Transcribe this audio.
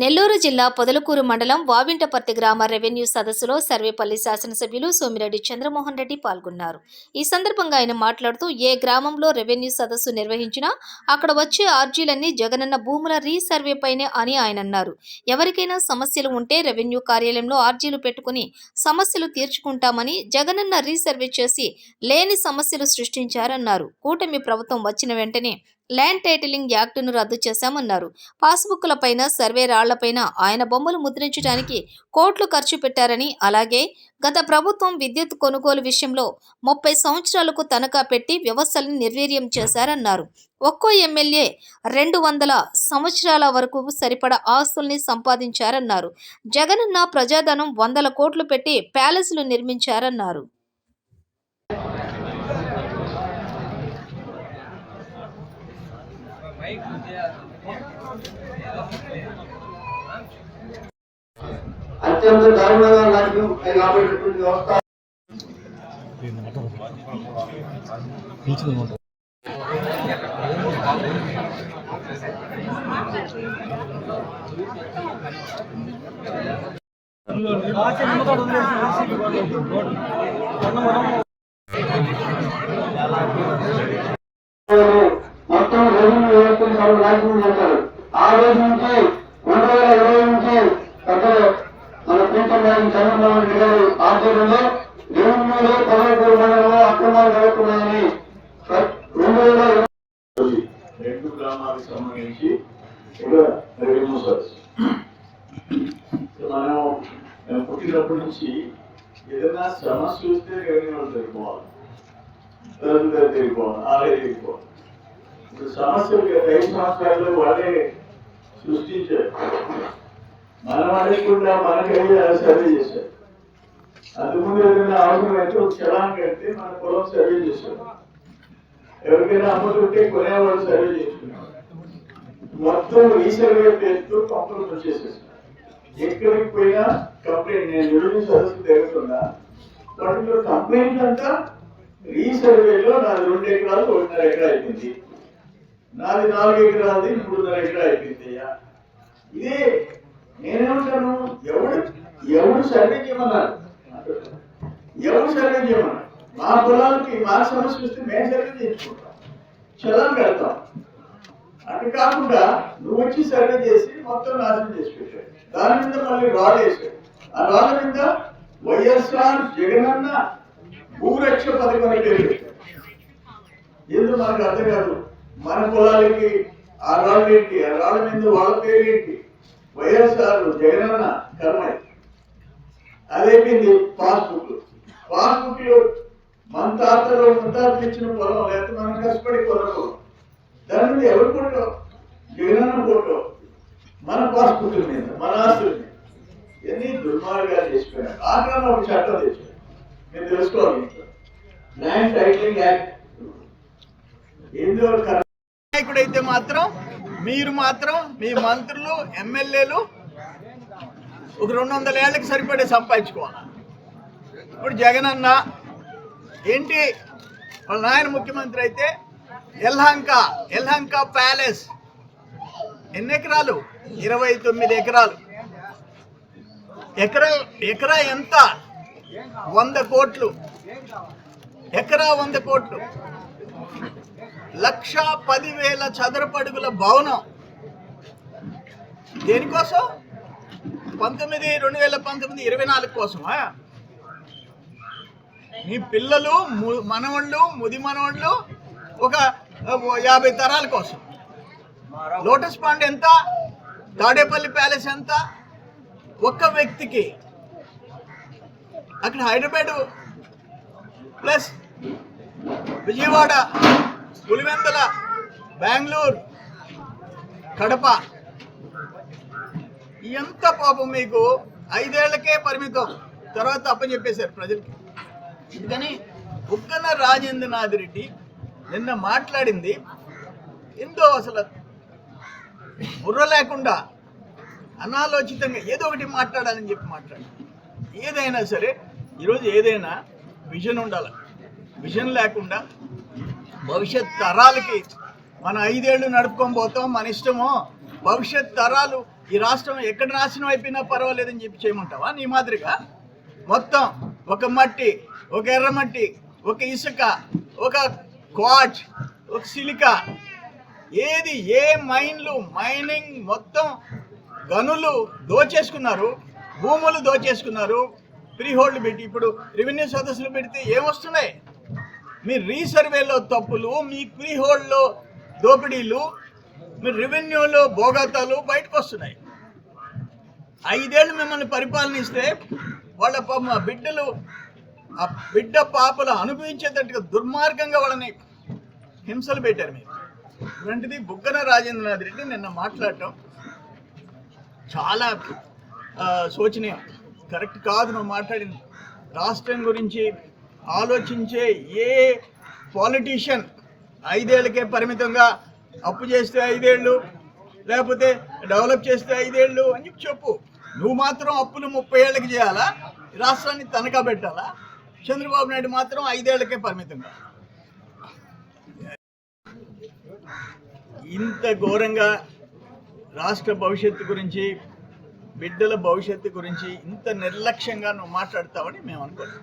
నెల్లూరు జిల్లా పొదలకూరు మండలం వావింటపర్తి గ్రామ రెవెన్యూ సదస్సులో సర్వేపల్లి శాసనసభ్యులు సోమిరెడ్డి చంద్రమోహన్ రెడ్డి పాల్గొన్నారు. ఈ సందర్భంగా ఆయన మాట్లాడుతూ ఏ గ్రామంలో రెవెన్యూ సదస్సు నిర్వహించినా అక్కడ వచ్చే ఆర్జీలన్నీ జగనన్న భూముల రీసర్వేపైనే అని ఆయన అన్నారు. ఎవరికైనా సమస్యలు ఉంటే రెవెన్యూ కార్యాలయంలో ఆర్జీలు పెట్టుకుని సమస్యలు తీర్చుకుంటామని జగనన్న రీసర్వే చేసి లేని సమస్యలు సృష్టించారన్నారు. కూటమి ప్రభుత్వం వచ్చిన వెంటనే ల్యాండ్ టైటిలింగ్ యాక్టును రద్దు చేశామన్నారు. పాస్బుక్లపైన సర్వే రాళ్ళపైన ఆయన బొమ్మలు ముద్రించడానికి కోట్లు ఖర్చు పెట్టారని అలాగే గత ప్రభుత్వం విద్యుత్ కొనుగోలు విషయంలో ముప్పై సంవత్సరాలకు తనఖా పెట్టి వ్యవస్థలను నిర్వీర్యం చేశారన్నారు. ఒక్కో ఎమ్మెల్యే రెండు వందల సంవత్సరాల వరకు సరిపడ ఆస్తుల్ని సంపాదించారన్నారు. జగనన్న ప్రజాధనం వందల కోట్లు పెట్టి ప్యాలెస్లు నిర్మించారన్నారు. అత్యంత దారుణంగా నాకు రాబోయేటువంటి వ్యవస్థ. మొత్తం రెవెన్యూ వ్యవస్థను వాళ్ళు నాశనం చేశారు ఆ రోజు నుంచి రెండు వేల ఇరవై నుంచి పెద్దలు మన ప్రీతం గారి చంద్రబాబు నాయుడు గారు ఆధ్వర్యంలో రెవెన్యూలో పదవకూరు మండలంలో అక్రమాలు జరుగుతున్నాయని రెండు వేల ఇరవై రెండు గ్రామాలకు సంబంధించి రెవెన్యూ సర్వీస్. మనం మనం పుట్టినప్పటి నుంచి ఏదైనా సమస్య వస్తే రెవెన్యూ వాళ్ళు తెలుసుకోవాలి తల్లిదండ్రులు తెలుసుకోవాలి ఆలయ తెలుసుకోవాలి సమస్యలు ఐదు సంవత్సరాల్లో వాళ్ళే సృష్టించారు. మనం అడగకుండా మనకైతే సర్వే చేశారు. అంతకుముందు ఏదైనా అవసరం అయితే ఒక చలాన్ మన పొలం సర్వే చేశారు. ఎవరికైనా అమ్ముతుంటే కొనేవాళ్ళు సర్వే చేసుకున్నారు మొత్తం రీసర్వే పేరుతో కంప్లైంట్ వచ్చేసేసారు ఎక్కడికి పోయినా కంప్లైంట్ నేను నిరుడు సదస్సు తిరుగుతున్నా వాటిలో కంప్లైంట్ అంతా రీసర్వేలో నా రెండు ఎకరాలు ఒకటిన్నర ఎకరా అయిపోయింది. నాది నాలుగు ఎకరాలది మూడున్నర ఎకరా అయిపోయింది అయ్యా ఇదే నేనేమంటాను? ఎవడు ఎవడు సర్వే చేయమన్నాడు? ఎవడు సర్వే చేయమన్నాడు? మా పొలాలకి మా సమస్య వస్తే మేము సర్వే చేసుకుంటాం చలం పెడతాం అటు కాకుండా నువ్వు వచ్చి సర్వే చేసి మొత్తం నాశనం చేసి పెట్టాడు దాని మీద మళ్ళీ రాళ్ళు వేసాడు ఆ రాళ్ళ మీద వైఎస్ఆర్ జగనన్న భూరక్ష పథకం అని పేరు పెట్టాడు ఎందుకు మనకు అర్థం కాదు? మన కులాలకి ఆ రాళ్ళు ఏంటి ఆ రాళ్ళ మీద వాళ్ళ పేరు ఏంటి వైఎస్ఆర్ జగనన్న కర్మ ఇది. పాస్బుక్. పాస్బుక్లో మన తాతలో ముత్తాత ఇచ్చిన పొలం లేకపోతే మనం కష్టపడి కొనకు దాని మీద ఎవరు ఫోటో? జగనన్న ఫోటో. మన పాస్బుక్ మీద మన ఆస్తుల మీద. ఇవన్నీ దుర్మార్గాలు చేసిపోయారు ఆ కాలంలో ఒక చట్టం తెచ్చారు మీరు తెలుసుకోవాలి. Land titling act. ఏందో నాయకుడైతే మాత్రం మీరు మాత్రం మీ మంత్రులు ఎమ్మెల్యేలు ఒక రెండు వందల ఏళ్ళకి సరిపడే సంపాదించుకోవాలి. ఇప్పుడు జగన్ అన్న ఏంటి? వాళ్ళ నాయన ముఖ్యమంత్రి అయితే ఎల్హంక ఎల్హంక ప్యాలెస్. ఎన్ని ఎకరాలు ఇరవై తొమ్మిది ఎకరాలు. ఎకరా ఎకరా ఎంత? వంద కోట్లు. ఎకరా వంద కోట్లు. లక్ష పదివేల చదరపడుగుల భవనం దేనికోసం? పంతొమ్మిది రెండు వేల పంతొమ్మిది ఇరవై నాలుగు కోసమా? మీ పిల్లలు ము- మనవళ్ళు ముది మనవళ్ళు ఒక యాభై తరాల కోసం. లోటస్ పాండ్ ఎంత? తాడేపల్లి ప్యాలెస్ ఎంత? ఒక్క వ్యక్తికి. అక్కడ హైదరాబాద్ ప్లస్ విజయవాడ పులివెందుల బెంగళూరు కడప. ఎంత పాపం మీకు? ఐదేళ్ళకే పరిమితం. తర్వాత అప్పచెప్పేశారు ప్రజలకి. అందుకని బుగ్గన రాజేంద్రనాథ్ రెడ్డి నిన్న మాట్లాడింది ఎంతో అసలు బుర్ర లేకుండా అనాలోచితంగా ఏదో ఒకటి మాట్లాడాలని చెప్పి మాట్లాడాలి ఏదైనా సరే ఈరోజు ఏదైనా విజన్ ఉండాలి. విజన్ లేకుండా భవిష్యత్ తరాలకి మన ఐదేళ్ళు నడుపుకొని పోతాం మన ఇష్టమో. భవిష్యత్ తరాలు ఈ రాష్ట్రం ఎక్కడ నాశనం అయిపోయినా పర్వాలేదని చెప్పి చేయమంటావా? నీ మాదిరిగా? మొత్తం ఒక మట్టి ఒక ఎర్రమట్టి ఒక ఇసుక ఒక క్వాచ్ ఒక సిలికా ఏది ఏ మైన్లు మైనింగ్ మొత్తం గనులు దోచేసుకున్నారు భూములు దోచేసుకున్నారు ఫ్రీ హోల్డ్ పెట్టి ఇప్పుడు రెవెన్యూ సదస్సులు పెడితే ఏమొస్తున్నాయి మీ రీసర్వేలో తప్పులు మీ ప్రీహోల్డ్లో దోపిడీలు మీ రెవెన్యూలో భోగతాలు బయటకు వస్తున్నాయి. ఐదేళ్ళు మిమ్మల్ని పరిపాలనిస్తే వాళ్ళ పాపం బిడ్డలు ఆ బిడ్డ పాపలు అనుభవించేటట్టుగా దుర్మార్గంగా వాళ్ళని హింసలు పెట్టారు మీరు. ఇలాంటిది బుగ్గన రాజేంద్రనాథ్ రెడ్డి నిన్న మాట్లాడటం చాలా శోచనీయం. కరెక్ట్ కాదు నువ్వు మాట్లాడింది. రాష్ట్రం గురించి ఆలోచించే ఏ పాలిటీషియన్ ఐదేళ్ళకే పరిమితంగా అప్పు చేస్తే ఐదేళ్ళు లేకపోతే డెవలప్ చేస్తే ఐదేళ్ళు అని చెప్పి. చెప్పు నువ్వు మాత్రం అప్పులు ముప్పై ఏళ్ళకి చేయాలా? రాష్ట్రాన్ని తనఖా పెట్టాలా? చంద్రబాబు నాయుడు మాత్రం ఐదేళ్ళకే పరిమితంగా. ఇంత ఘోరంగా రాష్ట్ర భవిష్యత్తు గురించి బిడ్డల భవిష్యత్తు గురించి ఇంత నిర్లక్ష్యంగా నువ్వు మాట్లాడతావని మేము అనుకోలేదు.